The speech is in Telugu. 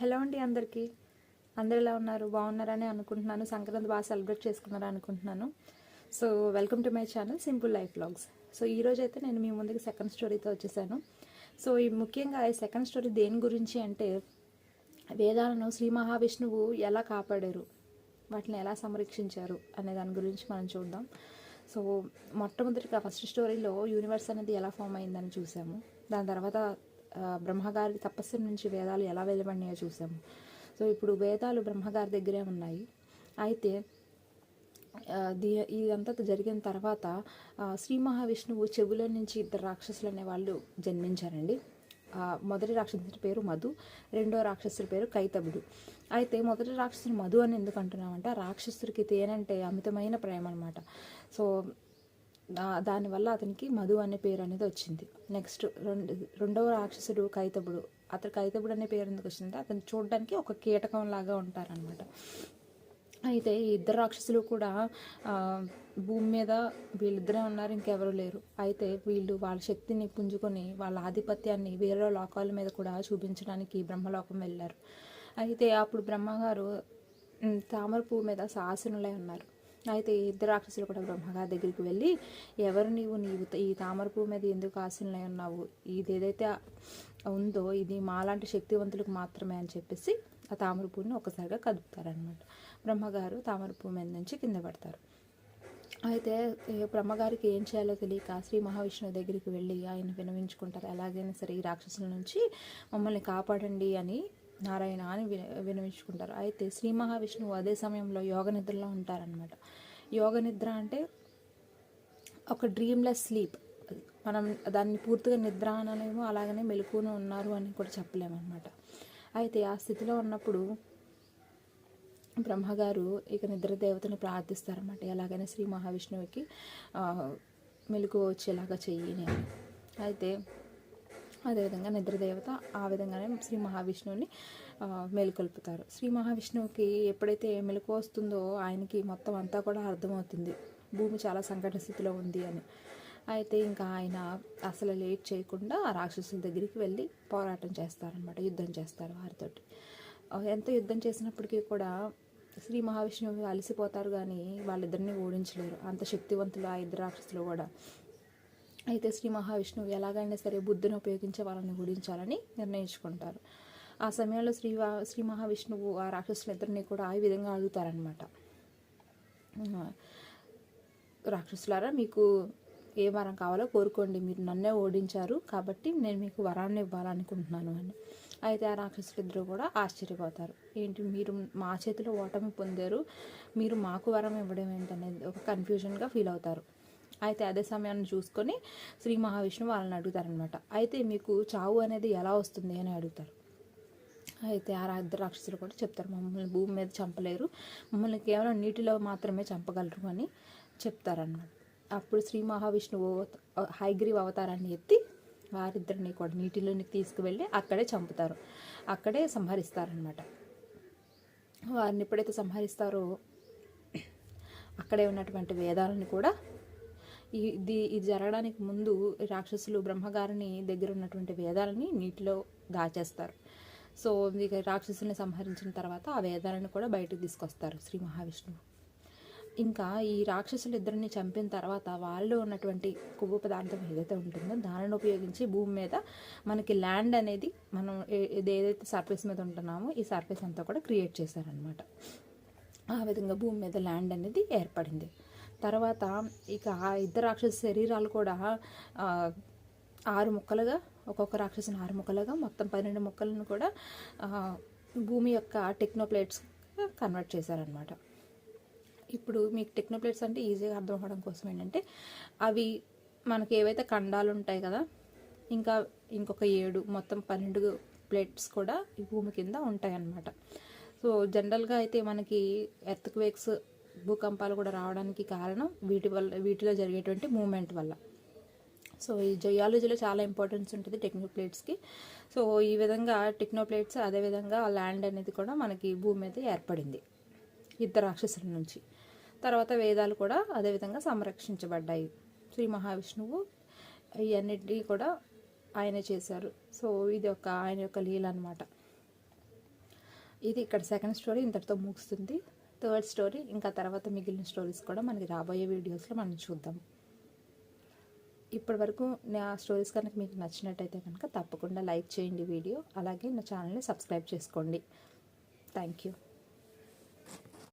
హలో అండి అందరికీ. అందరు ఎలా ఉన్నారు? బాగున్నారని అనుకుంటున్నాను. సంక్రాంతి బాగా సెలబ్రేట్ చేసుకున్నారా అనుకుంటున్నాను. So welcome to my channel simple life blogs so ఈ రోజు అయితే నేను మీ ముందుకు సెకండ్ స్టోరీతో వచ్చేసాను. సో ఈ ముఖ్యంగా ఈ సెకండ్ స్టోరీ దేని గురించి అంటే వేదాలను శ్రీ మహావిష్ణువు ఎలా కాపాడారు? వాటిని ఎలా సంరక్షించారు? అనే దాని గురించి మనం చూద్దాం. సో మొట్టమొదటిగా ఫస్ట్ స్టోరీలో యూనివర్స్ అనేది ఎలా ఫామ్ అయిందని చూసాము. దాని తర్వాత బ్రహ్మగారి తపస్సు నుంచి వేదాలు ఎలా వెలువడినాయో చూసాము. సో ఇప్పుడు వేదాలు బ్రహ్మగారి దగ్గరే ఉన్నాయి. అయితే దీ ఇదంతా జరిగిన తర్వాత శ్రీ మహావిష్ణువు చెవుల నుంచి ఇద్దరు రాక్షసులు అనే వాళ్ళు జన్మించారండి. మొదటి రాక్షసుడి పేరు మధు రెండో రాక్షసుడి పేరు కైతబుడు అయితే మొదటి రాక్షసుని మధు అని ఎందుకు అంటున్నామంటే రాక్షసుడికి తేనంటే అమితమైన ప్రేమ అనమాట సో దానివల్ల అతనికి మధు అనే పేరు అనేది వచ్చింది. నెక్స్ట్ రెండు రెండవ రాక్షసుడు కైతబుడు. అతను కైతబుడు అనే పేరు ఎందుకు వచ్చిందంటే అతను చూడడానికి ఒక కీటకం లాగా ఉంటారనమాట అయితే ఈ ఇద్దరు రాక్షసులు కూడా భూమి మీద వీళ్ళిద్దరే ఉన్నారు ఇంకెవరు లేరు. అయితే వీళ్ళు వాళ్ళ శక్తిని పుంజుకొని వాళ్ళ ఆధిపత్యాన్ని వేరే లోకాల మీద కూడా చూపించడానికి బ్రహ్మలోకం వెళ్ళారు. అయితే అప్పుడు బ్రహ్మగారు తామర పువ్వు మీద శాసనులై ఉన్నారు. అయితే ఇద్దరు రాక్షసులు కూడా బ్రహ్మగారి దగ్గరికి వెళ్ళి ఎవరు నీవు? నీవు ఈ తామర పువ్వు మీద ఎందుకు ఆశనలై ఉన్నావు? ఇది ఏదైతే ఉందో ఇది మాలాంటి శక్తివంతులకు మాత్రమే అని చెప్పేసి ఆ తామర పువ్వుని ఒకసారిగా కదుపుతారనమాట బ్రహ్మగారు తామర పువ్వు మీద నుంచి కింద పడతారు. అయితే బ్రహ్మగారికి ఏం చేయాలో తెలియక శ్రీ మహావిష్ణువు దగ్గరికి వెళ్ళి ఆయన వినవించుకుంటారు ఎలాగైనా సరే ఈ రాక్షసుల నుంచి మమ్మల్ని కాపాడండి అని నారాయణ అని విన వినవించుకుంటారు. అయితే శ్రీ మహావిష్ణువు అదే సమయంలో యోగ నిద్రలో ఉంటారనమాట యోగ నిద్ర అంటే ఒక డ్రీమ్లెస్ స్లీప్ మనం దాన్ని పూర్తిగా నిద్ర అనలేము అలాగనే మెలకువను ఉన్నారు అని కూడా చెప్పలేమన్నమాట. అయితే ఆ స్థితిలో ఉన్నప్పుడు బ్రహ్మగారు ఇక నిద్ర దేవతను ప్రార్థిస్తారన్నమాట. ఎలాగైనా శ్రీ మహావిష్ణువుకి మెలకు వచ్చేలాగా చెయ్యి నేను అయితే అదేవిధంగా నిద్రదేవత ఆ విధంగానే శ్రీ మహావిష్ణువుని మేలుకొల్పుతారు. శ్రీ మహావిష్ణువుకి ఎప్పుడైతే మెలకు వస్తుందో ఆయనకి మొత్తం అంతా కూడా అర్థమవుతుంది. భూమి చాలా సంకట స్థితిలో ఉంది అని. అయితే ఇంకా ఆయన అసలు లేట్ చేయకుండా రాక్షసుల దగ్గరికి వెళ్ళి పోరాటం చేస్తారనమాట యుద్ధం చేస్తారు వారితోటి. ఎంత యుద్ధం చేసినప్పటికీ కూడా శ్రీ మహావిష్ణువు అలసిపోతారు కానీ వాళ్ళిద్దరిని ఓడించలేరు. అంత శక్తివంతులు ఆ ఇద్దరు రాక్షసులు కూడా. అయితే శ్రీ మహావిష్ణువు ఎలాగైనా సరే బుద్ధిని ఉపయోగించి వాళ్ళని ఓడించాలని నిర్ణయించుకుంటారు. ఆ సమయంలో శ్రీ శ్రీ మహావిష్ణువు ఆ రాక్షసులిద్దరిని కూడా ఈ విధంగా అడుగుతారనమాట రాక్షసులారా మీకు ఏ వరం కావాలో కోరుకోండి. మీరు నన్నే ఓడించారు కాబట్టి నేను మీకు వరాన్ని ఇవ్వాలనుకుంటున్నాను అని. అయితే ఆ రాక్షసులిద్దరూ కూడా ఆశ్చర్యపోతారు. ఏంటి మీరు మా చేతిలో ఓటమి పొందారు. మీరు మాకు వరం ఇవ్వడం ఏంటనేది ఒక కన్ఫ్యూజన్గా ఫీల్ అవుతారు. అయితే అదే సమయాన్ని చూసుకొని శ్రీ మహావిష్ణువు వాళ్ళని అడుగుతారనమాట అయితే మీకు చావు అనేది ఎలా వస్తుంది అని అడుగుతారు. అయితే ఆ ఇద్దరు రాక్షసులు కూడా చెప్తారు మమ్మల్ని భూమి మీద చంపలేరు. మమ్మల్ని కేవలం నీటిలో మాత్రమే చంపగలరు అని చెప్తారన్నమాట. అప్పుడు శ్రీ మహావిష్ణువు హైగ్రీవ్ అవతారాన్ని ఎత్తి వారిద్దరిని కూడా నీటిలోని తీసుకువెళ్ళి అక్కడే చంపుతారు. అక్కడే సంహరిస్తారనమాట వారిని ఎప్పుడైతే సంహరిస్తారో అక్కడే ఉన్నటువంటి వేదాలను కూడా ఇది ఇది జరగడానికి ముందు రాక్షసులు బ్రహ్మగారిని దగ్గర ఉన్నటువంటి వేదాలని నీటిలో దాచేస్తారు. సో ఇక రాక్షసుల్ని సంహరించిన తర్వాత ఆ వేదాలను కూడా బయటకు తీసుకొస్తారు శ్రీ మహావిష్ణువు. ఇంకా ఈ రాక్షసులు ఇద్దరిని చంపిన తర్వాత వాళ్ళు ఉన్నటువంటి కొవ్వు పదార్థం ఏదైతే ఉంటుందో దానిని ఉపయోగించి భూమి మీద మనకి ల్యాండ్ అనేది మనం ఏదైతే సర్ఫేస్ మీద ఉంటున్నామో ఈ సర్ఫేస్ అంతా కూడా క్రియేట్ చేశారనమాట ఆ విధంగా భూమి మీద ల్యాండ్ అనేది ఏర్పడింది. తర్వాత ఇక ఆ ఇద్దరు రాక్షస శరీరాలు కూడా ఆరు ముక్కలుగా ఒక్కొక్క రాక్షసుని ఆరు ముక్కలుగా మొత్తం పన్నెండు ముక్కలను కూడా భూమి యొక్క టెక్నోప్లేట్స్ కన్వర్ట్ చేశారనమాట ఇప్పుడు మీకు టెక్నోప్లేట్స్ అంటే ఈజీగా అర్థం అవ్వడం కోసం ఏంటంటే అవి మనకి ఏవైతే ఖండాలు ఉంటాయి కదా ఇంకా ఇంకొక ఏడు మొత్తం పన్నెండు ప్లేట్స్ కూడా ఈ భూమి కింద ఉంటాయన్నమాట. సో జనరల్గా అయితే మనకి ఎర్త్క్వేక్స్ భూకంపాలు కూడా రావడానికి కారణం వీటి వల్ల వీటిలో జరిగేటువంటి మూమెంట్ వల్ల. సో ఈ జయాలజీలో చాలా ఇంపార్టెన్స్ ఉంటుంది టెక్నోప్లేట్స్కి. సో ఈ విధంగా టెక్నోప్లేట్స్ అదేవిధంగా ల్యాండ్ అనేది కూడా మనకి భూమి మీద ఏర్పడింది ఇద్దరు రాక్షసుల నుంచి. తర్వాత వేదాలు కూడా అదేవిధంగా సంరక్షించబడ్డాయి. శ్రీ మహావిష్ణువు ఇవన్నిటినీ కూడా ఆయన చేశారు. సో ఇది ఒక ఆయన యొక్క లీల అనమాట ఇది ఇక్కడ సెకండ్ స్టోరీ ఇంతటితో ముగుస్తుంది. థర్డ్ స్టోరీ ఇంకా తర్వాత మిగిలిన స్టోరీస్ కూడా మనకి రాబోయే వీడియోస్లో మనం చూద్దాం. ఇప్పటి వరకు నా స్టోరీస్ కనుక మీకు నచ్చినట్టయితే కనుక తప్పకుండా లైక్ చేయండి వీడియో అలాగే నా ఛానల్ని సబ్స్క్రైబ్ చేసుకోండి. Thank you.